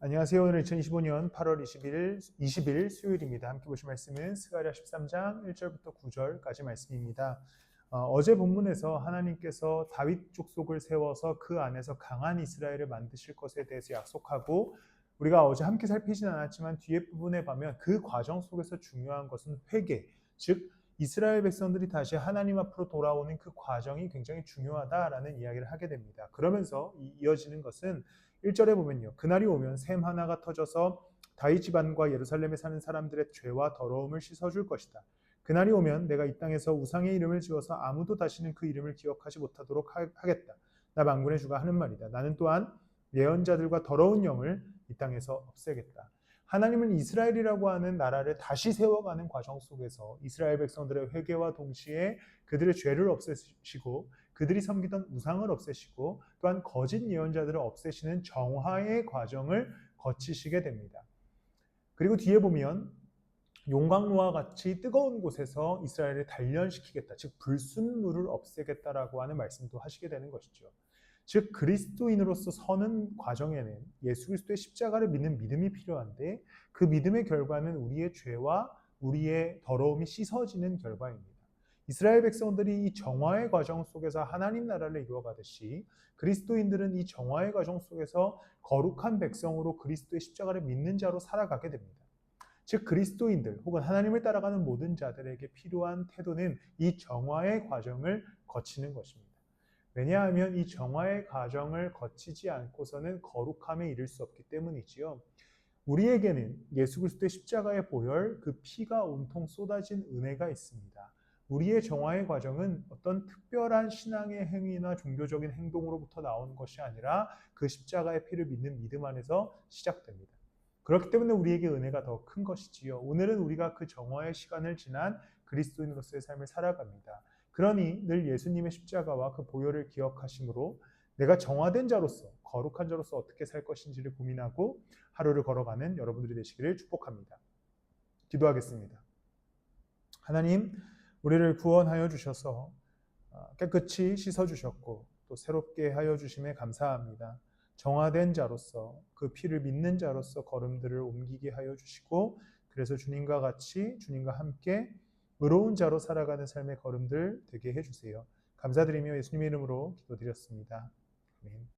안녕하세요. 오늘 2025년 8월 21일, 20일 수요일입니다. 함께 보실 말씀은 스가랴 13장 1절부터 9절까지 말씀입니다. 어, 제 본문에서 하나님께서 다윗 족속을 세워서 그 안에서 강한 이스라엘을 만드실 것에 대해서 약속하고 우리가 어제 함께 살피진 않았지만 뒤에 부분에 보면 그 과정 속에서 중요한 것은 회개, 즉 이스라엘 백성들이 다시 하나님 앞으로 돌아오는 그 과정이 굉장히 중요하다라는 이야기를 하게 됩니다. 그러면서 이어지는 것은 1절에 보면요. 그날이 오면 샘 하나가 터져서 다윗 집안과 예루살렘에 사는 사람들의 죄와 더러움을 씻어줄 것이다. 그날이 오면 내가 이 땅에서 우상의 이름을 지어서 아무도 다시는 그 이름을 기억하지 못하도록 하겠다. 나 망군의 주가 하는 말이다. 나는 또한 예언자들과 더러운 영을 이 땅에서 없애겠다. 하나님은 이스라엘이라고 하는 나라를 다시 세워가는 과정 속에서 이스라엘 백성들의 회개와 동시에 그들의 죄를 없애시고 그들이 섬기던 우상을 없애시고 또한 거짓 예언자들을 없애시는 정화의 과정을 거치시게 됩니다. 그리고 뒤에 보면 용광로와 같이 뜨거운 곳에서 이스라엘을 단련시키겠다. 즉 불순물을 없애겠다라고 하는 말씀도 하시게 되는 것이죠. 즉 그리스도인으로서 서는 과정에는 예수 그리스도의 십자가를 믿는 믿음이 필요한데 그 믿음의 결과는 우리의 죄와 우리의 더러움이 씻어지는 결과입니다. 이스라엘 백성들이 이 정화의 과정 속에서 하나님 나라를 이루어가듯이 그리스도인들은 이 정화의 과정 속에서 거룩한 백성으로 그리스도의 십자가를 믿는 자로 살아가게 됩니다. 즉 그리스도인들 혹은 하나님을 따라가는 모든 자들에게 필요한 태도는 이 정화의 과정을 거치는 것입니다. 왜냐하면 이 정화의 과정을 거치지 않고서는 거룩함에 이를 수 없기 때문이지요. 우리에게는 예수 그리스도의 십자가의 보혈, 그 피가 온통 쏟아진 은혜가 있습니다. 우리의 정화의 과정은 어떤 특별한 신앙의 행위나 종교적인 행동으로부터 나온 것이 아니라 그 십자가의 피를 믿는 믿음 안에서 시작됩니다. 그렇기 때문에 우리에게 은혜가 더 큰 것이지요. 오늘은 우리가 그 정화의 시간을 지난 그리스도인으로서의 삶을 살아갑니다. 그러니 늘 예수님의 십자가와 그 보혈을 기억하심으로 내가 정화된 자로서 거룩한 자로서 어떻게 살 것인지를 고민하고 하루를 걸어가는 여러분들이 되시기를 축복합니다. 기도하겠습니다. 하나님, 우리를 구원하여 주셔서 아, 깨끗이 씻어 주셨고 또 새롭게 하여 주심에 감사합니다. 정화된 자로서 그 피를 믿는 자로서 걸음들을 옮기게 하여 주시고 그래서 주님과 같이 주님과 함께 의로운 자로 살아가는 삶의 걸음들 되게 해주세요. 감사드리며 예수님의 이름으로 기도드렸습니다. 아멘.